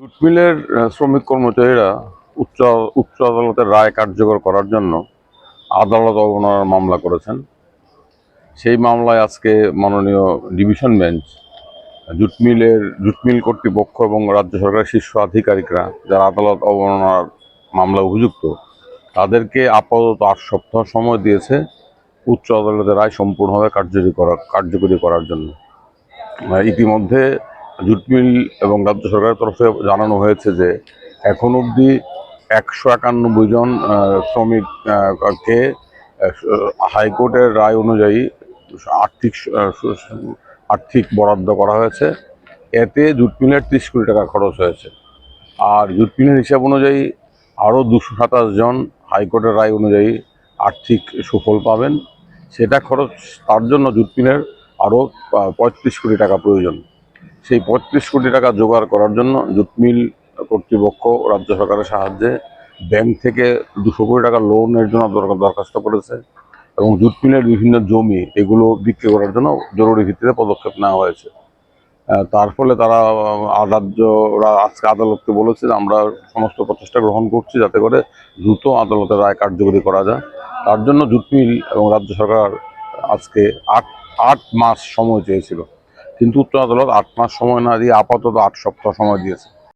Jute মিলের শ্রমিক কর্মচারীরা উচ্চ উচ্চ আদালতের রায় কার্যকর করার জন্য আদালত অবমাননার মামলা করেছেন। সেই মামলায় আজকে মাননীয় ডিভিশন বেঞ্চ জুট মিলের জুট মিল কর্তৃপক্ষ এবং রাজ্য সরকারের শীর্ষ আধিকারিকরা, যারা আদালত অবমাননার মামলা অভিযুক্ত, তাদেরকে আপাতত আট সপ্তাহ সময় দিয়েছে উচ্চ আদালতের রায় সম্পূর্ণভাবে কার্যকরী করা, কার্যকরী করার জন্য। ইতিমধ্যে জুট মিল এবং রাজ্য সরকারের তরফে জানানো হয়েছে যে এখন অবধি একশো একানব্বই জন আহ, শ্রমিক আহ, কে আহ, হাইকোর্টের রায় অনুযায়ী আর্থিক আর্থিক বরাদ্দ করা হয়েছে। এতে জুট মিলের ত্রিশ কোটি টাকা খরচ হয়েছে। আর জুট মিলের হিসাব অনুযায়ী আরও দুশো সাতাশ জন হাইকোর্টের রায় অনুযায়ী আর্থিক সুফল পাবেন। সেটা খরচ তার জন্য জুট মিলের আরও পঁয়ত্রিশ কোটি টাকা প্রয়োজন। সেই পঁয়ত্রিশ কোটি টাকা জোগাড় করার জন্য জুট মিল কর্তৃপক্ষ রাজ্য সরকারের সাহায্যে ব্যাংক থেকে দুশো কোটি টাকা লোনের জন্য দরখাস্ত করেছে এবং জুট মিলের বিভিন্ন জমি এগুলো বিক্রি করার জন্য জরুরি ভিত্তিতে পদক্ষেপ নেওয়া হয়েছে। তার ফলে তারা রাজ্যরা আজকে আদালতকে বলেছে যে আমরা সমস্ত প্রচেষ্টা গ্রহণ করছি যাতে করে দ্রুত আদালতের রায় কার্যকরী করা যায়। তার জন্য জুট মিল এবং রাজ্য সরকার আজকে আট আট মাস সময় চেয়েছিল। কিন্তু উচ্চ আদালত আট মাস সময় না দিয়ে আপাতত আট সপ্তাহ সময় দিয়েছে।